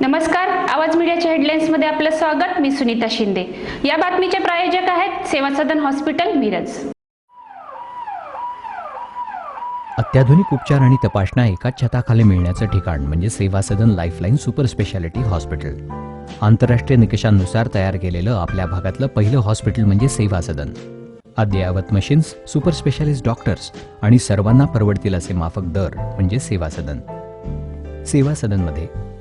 नमस्कार आवाज मीडियाच्या हेडलाईन्समध्ये आपलं स्वागत. मी सुनीता शिंदे. या बातमीचे प्रायोजक आहेत सेवा सदन हॉस्पिटल मिरज. अत्याधुनिक उपचार आणि तपासण्या एकाच छताखाली मिळण्याचं ठिकाण म्हणजे Seva Sadan lifeline super speciality hospital. आंतरराष्ट्रीय निकषांनुसार तयार केलेलं आपल्या भागातलं पहिलं हॉस्पिटल म्हणजे सेवा सदन अद्ययावत मशीन्स सुपर स्पेशालिस्ट डॉक्टर्स आणि सर्वांना परवडतील असे माफक दर म्हणजे सेवा सदन सेवा सदनमध्ये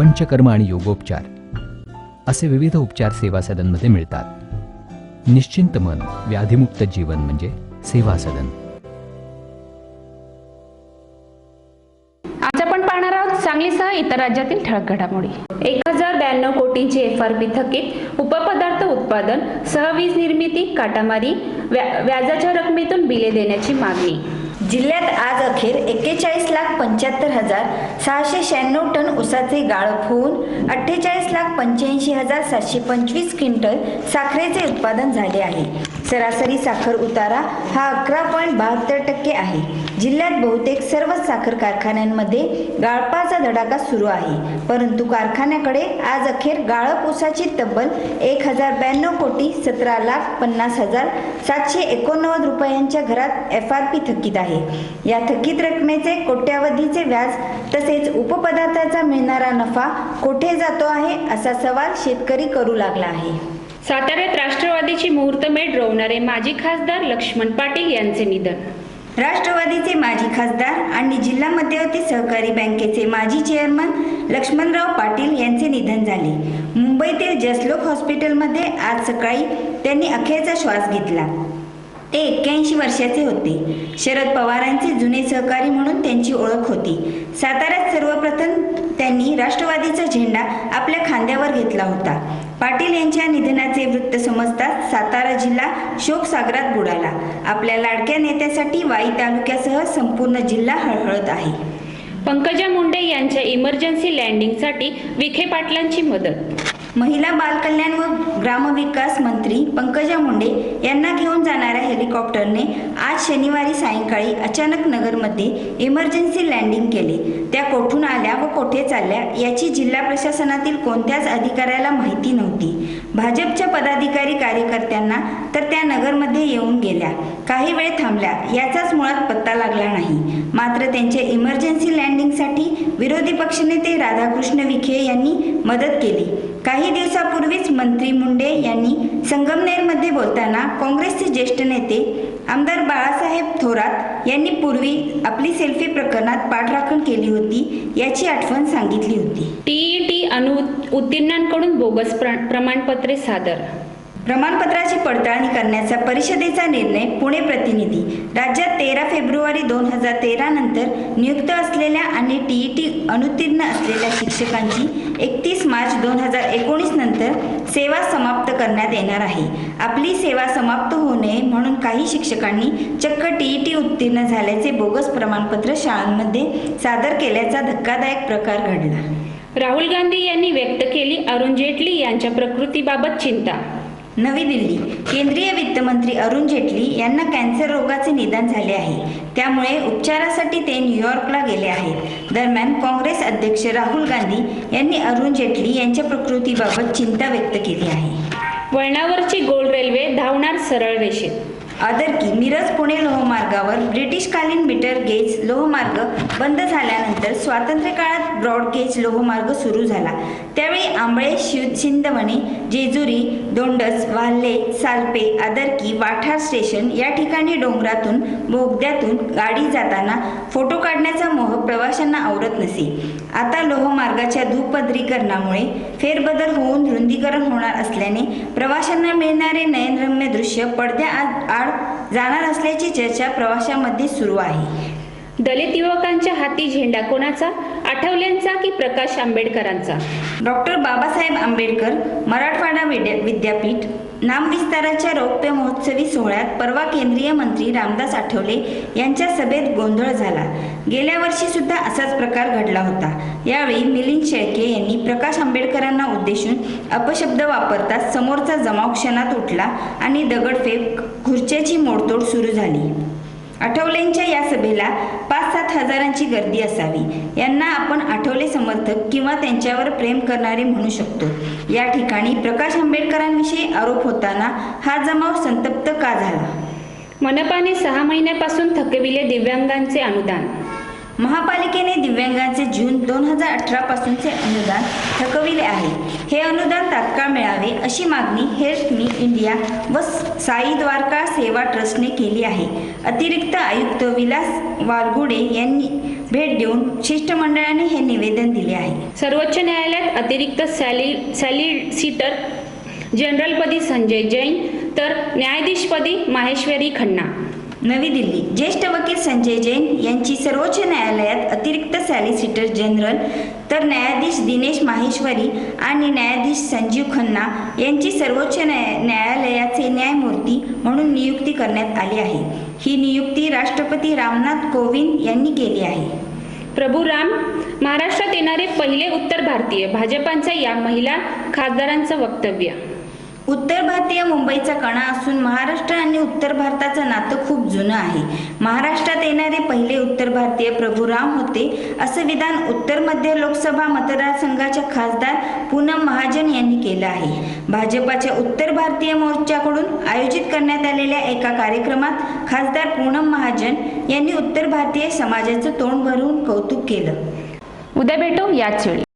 Panchakarma आणि योगोपचार असे विविध उपचार सेवा सदनमध्ये मिळतात. निश्चिंत मन व्याधिमुक्त जीवन म्हणजे सेवा सदन. आज आपण पाहणार आहोत सांगलीसह इतर राज्यातील ठळक घडामोडी. एक हजार ब्याण्णव कोटींची एफ आर पी थकीत उपपदार्थ उत्पादन सह वीज निर्मिती काटामारी व्या- व्याजाच्या रकमेतून बिले देण्याची मागणी. जिल्ह्यात आज अखेर एक्केचाळीस लाख पंच्याहत्तर हजार सहाशे शहाण्णव टन ऊसाचे गाळप होऊन अठ्ठेचाळीस लाख पंच्याऐंशी हजार सातशे पंचवीस क्विंटल साखरेचे उत्पादन झाले आहे. सरासरी साखर उतारा हा अकरा पॉईंट बहात्तर टक्के आहे. जिल्ह्यात बहुतेक सर्व साखर कारखान्यांमध्ये गाळपाचा धडाका सुरू आहे. परंतु कारखान्याकडे आज अखेर गाळप ऊसाची तब्बल एक हजार ब्याण्णव कोटी सतरा लाख पन्नास हजार सातशे एकोणनव्वद रुपयांच्या घरात एफ आर पी थकीत आहे. या थकीत रकमेचे कोट्यावधीचे व्याज तसेच उपपदार्थाचा मिळणारा नफा कोठे जातो आहे असा सवाल शेतकरी करू लागला आहे. साताऱ्यात राष्ट्रवादीची मुहूर्तमेढ रोवणारे माजी खासदार लक्ष्मण पाटील यांचे निधन राष्ट्रवादीचे माजी खासदार आणि जिल्हा मध्यवर्ती सहकारी बँकेचे माजी चेअरमन लक्ष्मणराव पाटील यांचे निधन झाले. मुंबईतील जसलोक हॉस्पिटलमध्ये आज सकाळी त्यांनी अखेरचा श्वास घेतला. ते एक्क्याऐंशी वर्षाचे होते. शरद पवारांचे जुने सहकारी म्हणून त्यांची ओळख होती. साताऱ्यात सर्वप्रथम त्यांनी राष्ट्रवादीचा झेंडा आपल्या खांद्यावर घेतला होता. पाटील यांच्या निधनाचे वृत्त समजताच सातारा जिल्हा शोकसागरात बुडाला. आपल्या लाडक्या नेत्यासाठी वाई तालुक्यासह संपूर्ण जिल्हा हळहळत आहे. पंकजा मुंडे यांच्या इमर्जन्सी लँडिंगसाठी विखे पाटलांची मदत महिला बालकल्याण व ग्रामविकास मंत्री पंकजा मुंडे यांना घेऊन जाणाऱ्या हेलिकॉप्टरने आज शनिवारी सायंकाळी अचानक नगरमध्ये इमर्जन्सी लँडिंग केले. त्या कोठून आल्या व कोठे चालल्या याची जिल्हा प्रशासनातील कोणत्याच अधिकाऱ्याला माहिती नव्हती. भाजपच्या पदाधिकारी कार्यकर्त्यांना तर त्या नगरमध्ये येऊन गेल्या. काही वेळ थांबल्या. याचाच मुळात पत्ता लागला नाही. मात्र त्यांच्या इमर्जन्सी लँडिंगसाठी विरोधी पक्षनेते राधाकृष्ण विखे यांनी मदत केली. काही दिवसापूर्वीच मंत्री मुंडे यांनी संगमनेरमध्ये बोलताना काँग्रेसचे ज्येष्ठ नेते आमदार बाळासाहेब थोरात यांनी पूर्वी आपली सेल्फी प्रकरणात पाठराखण केली होती याची आठवण सांगितली होती. टीईटी अनु उत्तीर्णांकडून बोगस प्र- प्रमाणपत्रे सादर प्रमाणपत्राची पडताळणी करण्याचा परिषदेचा निर्णय पुणे प्रतिनिधी. राज्यात तेरा फेब्रुवारी दोन हजार तेरा नंतर नियुक्त असलेल्या आणि टीईटी अनुत्तीर्ण असलेल्या शिक्षकांची एकतीस मार्च दोन हजार एकोणीस नंतर सेवा समाप्त करण्यात येणार आहे. आपली सेवा समाप्त होऊ नये म्हणून काही शिक्षकांनी चक्क टीईटी उत्तीर्ण झाल्याचे बोगस प्रमाणपत्र शाळांमध्ये सादर केल्याचा धक्कादायक प्रकार घडला. राहुल गांधी यांनी व्यक्त केली अरुण जेटली यांच्या प्रकृतीबाबत चिंता. नवी दिल्ली. केंद्रीय वित्तमंत्री अरुण जेटली यांना कॅन्सर रोगाचे निदान झाले आहे. त्यामुळे उपचारासाठी ते न्यूयॉर्कला गेले आहेत. दरम्यान काँग्रेस अध्यक्ष राहुल गांधी यांनी अरुण जेटली यांच्या प्रकृतीबाबत चिंता व्यक्त केली आहे. वळणावरची गोल रेल्वे धावणार सरळ रेषेत. आदरकी मिरज पुणे लोहमार्गावर ब्रिटिशकालीन मीटर गेज लोहमार्ग बंद झाल्यानंतर स्वातंत्र्य काळात ब्रॉड गेज लोहमार्ग सुरू झाला. त्यावेळी आंबळे शिव शिंदवणे जेजुरी दोंडस वाल्हे सालपे आदरकी वाठार स्टेशन या ठिकाणी डोंगरातून बोगद्यातून गाडी जाताना फोटो काढण्याचा मोह प्रवाशांना आवरत नसे. आता लोहमार्गाच्या दुपदरीकरणामुळे फेरबदल होऊन रुंदीकरण होणार असल्याने प्रवाशांना मिळणारे नयनरम्य दृश्य पडद्या आड आड जाणार असल्याची चर्चा प्रवाशांमध्ये सुरू आहे. दलित युवकांच्या हाती झेंडा कोणाचा? आठवल्यांचा की प्रकाश आंबेडकरांचा? डॉक्टर बाबासाहेब आंबेडकर मराठवाडा विद्या विद्यापीठ नामविस्ताराच्या रौप्य महोत्सवी सोहळ्यात परवा केंद्रीय मंत्री रामदास आठवले यांच्या सभेत गोंधळ झाला. गेल्या वर्षी सुद्धा असाच प्रकार घडला होता. यावेळी मिलिंद शेळके यांनी प्रकाश आंबेडकरांना उद्देशून अपशब्द वापरताच समोरचा जमाव क्षणात उठला आणि दगडफेक खुर्च्याची मोडतोड सुरू झाली. आठवलेंच्या या सभेला सात हजारांची गर्दी असावी. यांना आपण आठवले समर्थक किंवा त्यांच्यावर प्रेम करणारे म्हणू शकतो. या ठिकाणी प्रकाश आंबेडकरांविषयी आरोप होताना हा जमाव संतप्त का झाला? मनपाने सहा महिन्यापासून थकविले दिव्यांगांचे अनुदान. महापालिकेने दिव्यांगांचे जून दोन हजार अठरा पासूनचे अनुदान थकविले आहे. हे अनुदान तात्काळ मिळावे अशी मागणी हेल्प मी इंडिया व साई द्वारका सेवा ट्रस्टने केली आहे. अतिरिक्त आयुक्त विलास वालगुडे यांनी भेट देऊन शिष्टमंडळाने हे निवेदन दिले आहे. सर्वोच्च न्यायालयात अतिरिक्त सॅली सॅलिसिटर जनरलपदी संजय जैन तर न्यायाधीशपदी माहेश्वरी खन्ना. नवी दिल्ली. ज्येष्ठ वकील संजय जैन यांची सर्वोच्च न्यायालयात अतिरिक्त सॅलिसिटर जनरल तर न्यायाधीश दिनेश माहेश्वरी आणि न्यायाधीश संजीव खन्ना यांची सर्वोच्च न्याय न्यायालयाचे न्यायमूर्ती म्हणून नियुक्ती करण्यात आली आहे. ही नियुक्ती राष्ट्रपती रामनाथ कोविंद यांनी केली आहे. प्रभू राम महाराष्ट्रात येणारे पहिले उत्तर भारतीय भाजपांचं या महिला खासदारांचं वक्तव्य. उत्तर भारतीय मुंबईचा कणा असून महाराष्ट्र आणि उत्तर भारताचं नातं खूप जुनं आहे. महाराष्ट्रात येणारे पहिले उत्तर भारतीय प्रभू राम होते असं विधान उत्तर मध्य लोकसभा मतदारसंघाच्या खासदार पूनम महाजन यांनी केलं आहे. भाजपाच्या उत्तर भारतीय मोर्चाकडून आयोजित करण्यात आलेल्या एका कार्यक्रमात खासदार पूनम महाजन यांनी उत्तर भारतीय समाजाचं तोंड भरून कौतुक केलं. उद्या भेटू याच वेळी.